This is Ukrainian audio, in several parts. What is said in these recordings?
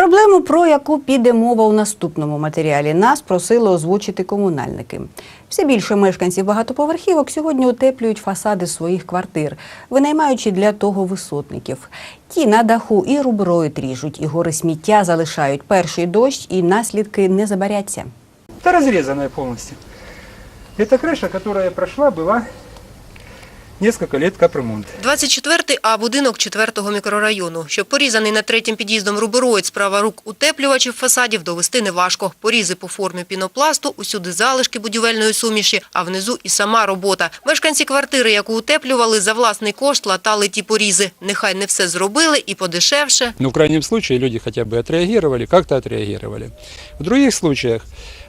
Проблему, про яку піде мова у наступному матеріалі, нас просили озвучити комунальники. Все більше мешканців багатоповерхівок сьогодні утеплюють фасади своїх квартир, винаймаючи для того висотників. Ті на даху і рубероїд ріжуть, і гори сміття залишають перший дощ, і наслідки не забаряться. Это разрезанная полностью. Это крыша, которая прошла, была несколько лет капремонт. 24-й А будинок 4-го мікрорайону. Щоб порізаний над третім під'їздом рубероїд справа рук утеплювачів фасадів довести неважко. Порізи по формі пінопласту, усюди залишки будівельної суміші, а внизу і сама робота. Мешканці квартири, яку утеплювали, за власний кошт латали ті порізи. Нехай не все зробили і подешевше. Ну, в крайнем случае люди хотя бы отреагировали, как-то отреагировали. В других случаях,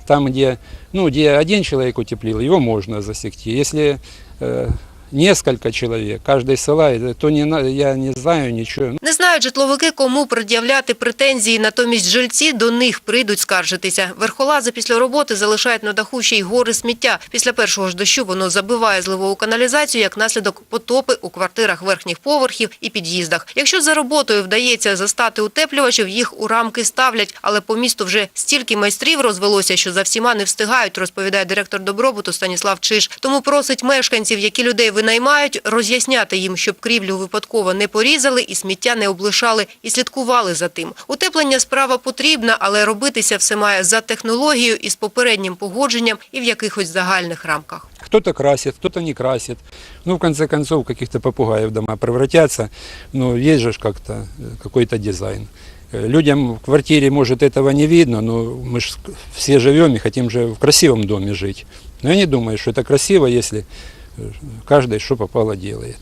там, где, ну, где один человек утеплил, его можно засекти. Если э, несколько человек, каждый ссылает, то не, я не знаю ничего. Не знають житловики, кому пред'являти претензії, натомість жильці до них прийдуть скаржитися. Верхолази після роботи залишають на даху ще й гори сміття. Після першого ж дощу воно забиває зливову каналізацію, як наслідок потопи у квартирах верхніх поверхів і під'їздах. Якщо за роботою вдається застати утеплювачів, їх у рамки ставлять, але по місту вже стільки майстрів розвелося, що за всіма не встигають, розповідає директор добробуту Станіслав Чиж. Тому просить мешканців, які людей винаймають, роз'ясняти їм, щоб крівлю випадково не порізали і сміття не облишали, і слідкували за тим. Утеплення справа потрібна, але робитися все має за технологією і з попереднім погодженням і в якихось загальних рамках. Кто-то красит, кто-то не красит. Ну, в конце концов, каких-то попугаев дома превратятся. Ну, есть же ж как-то э, какой-то дизайн. Э, Людям в квартире, может, этого не видно, но мы же все живем и хотим же в красивом доме жить. Но я не думаю, что это красиво, если э, каждый что попало делает.